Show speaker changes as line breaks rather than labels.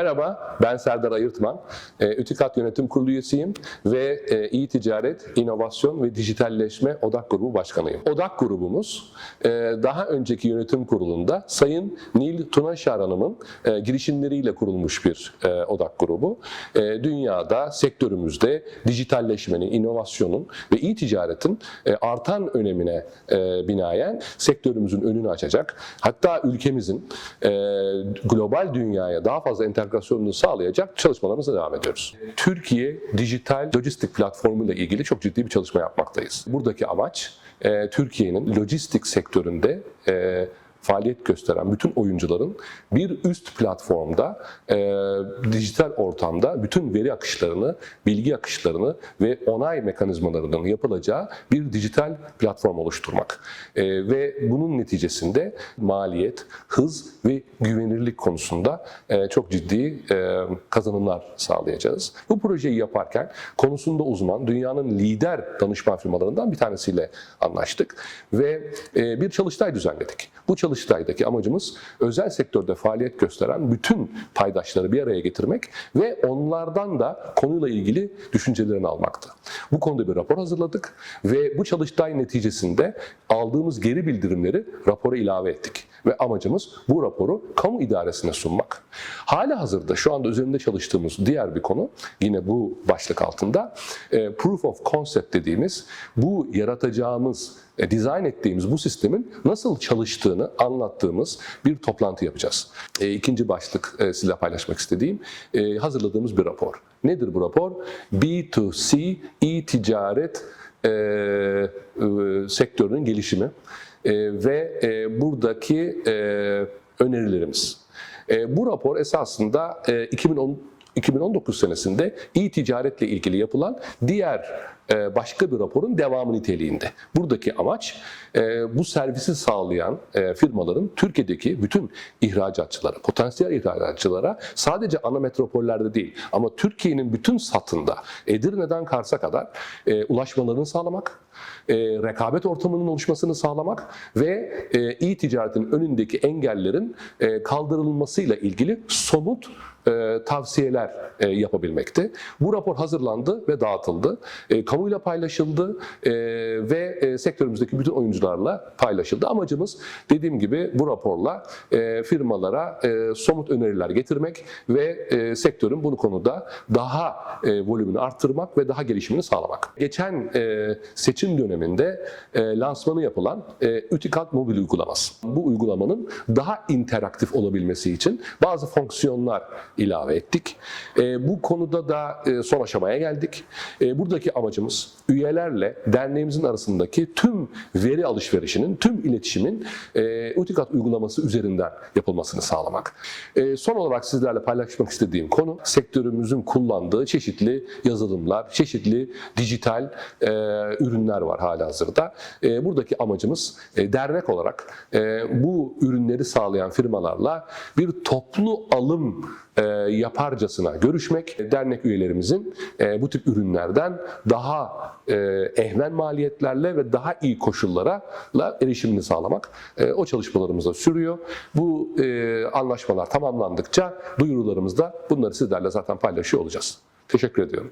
Merhaba, ben Serdar Ayırtman. E, Ütikat Yönetim Kurulu üyesiyim ve e, İyi Ticaret, İnovasyon ve Dijitalleşme Odak Grubu Başkanıyım. Odak grubumuz e, daha önceki yönetim kurulunda Sayın Nil Tunaşar Hanım'ın e, girişimleriyle kurulmuş bir e, odak grubu. E, dünyada, sektörümüzde dijitalleşmenin, inovasyonun ve iyi ticaretin e, artan önemine e, binaen sektörümüzün önünü açacak. Hatta ülkemizin e, global dünyaya daha fazla entegrasyonunu sağlayacak çalışmalarımıza devam ediyoruz. Türkiye dijital lojistik platformu ile ilgili çok ciddi bir çalışma yapmaktayız. Buradaki amaç e, Türkiye'nin lojistik sektöründe e, faaliyet gösteren bütün oyuncuların bir üst platformda, e, dijital ortamda bütün veri akışlarını, bilgi akışlarını ve onay mekanizmalarının yapılacağı bir dijital platform oluşturmak. E, ve bunun neticesinde maliyet, hız ve güvenirlik konusunda e, çok ciddi e, kazanımlar sağlayacağız. Bu projeyi yaparken konusunda uzman, dünyanın lider danışman firmalarından bir tanesiyle anlaştık ve e, bir çalıştay düzenledik. Bu çalıştaydaki amacımız özel sektörde faaliyet gösteren bütün paydaşları bir araya getirmek ve onlardan da konuyla ilgili düşüncelerini almaktı. Bu konuda bir rapor hazırladık ve bu çalıştay neticesinde aldığımız geri bildirimleri rapora ilave ettik. Ve amacımız bu raporu kamu idaresine sunmak. Hala hazırda şu anda üzerinde çalıştığımız diğer bir konu yine bu başlık altında e, proof of concept dediğimiz bu yaratacağımız e, dizayn ettiğimiz bu sistemin nasıl çalıştığını anlattığımız bir toplantı yapacağız. E, ikinci başlık e, sizinle paylaşmak istediğim e, hazırladığımız bir rapor. Nedir bu rapor? B2C e-ticaret e, e, sektörünün gelişimi e, ve e, buradaki e, önerilerimiz. E, bu rapor esasında e, 2010 2019 senesinde e-ticaretle ilgili yapılan diğer e, başka bir raporun devamı niteliğinde. Buradaki amaç e, bu servisi sağlayan e, firmaların Türkiye'deki bütün ihracatçılara, potansiyel ihracatçılara sadece ana metropollerde değil ama Türkiye'nin bütün satında Edirne'den Kars'a kadar e, ulaşmalarını sağlamak, e, rekabet ortamının oluşmasını sağlamak ve e-ticaretin önündeki engellerin e, kaldırılmasıyla ilgili somut e, tavsiyeler e, yapabilmekte. Bu rapor hazırlandı ve dağıtıldı. E, kamuyla paylaşıldı e, ve e, sektörümüzdeki bütün oyuncularla paylaşıldı. Amacımız dediğim gibi bu raporla e, firmalara e, somut öneriler getirmek ve e, sektörün bu konuda daha e, volümünü arttırmak ve daha gelişimini sağlamak. Geçen e, seçim döneminde e, lansmanı yapılan e, Ütikat mobil uygulaması. Bu uygulamanın daha interaktif olabilmesi için bazı fonksiyonlar ilave ettik. E, bu konuda da e, son aşamaya geldik. E, buradaki amacımız üyelerle derneğimizin arasındaki tüm veri alışverişinin, tüm iletişimin e, Utikat uygulaması üzerinden yapılmasını sağlamak. E, son olarak sizlerle paylaşmak istediğim konu sektörümüzün kullandığı çeşitli yazılımlar, çeşitli dijital e, ürünler var hala hazırda. E, buradaki amacımız e, dernek olarak e, bu ürünleri sağlayan firmalarla bir toplu alım e, yaparcasına görüşmek, dernek üyelerimizin e, bu tip ürünlerden daha e, ehven maliyetlerle ve daha iyi koşullara la erişimini sağlamak e, o çalışmalarımızda sürüyor. Bu e, anlaşmalar tamamlandıkça duyurularımızda bunları sizlerle zaten paylaşıyor olacağız. Teşekkür ediyorum.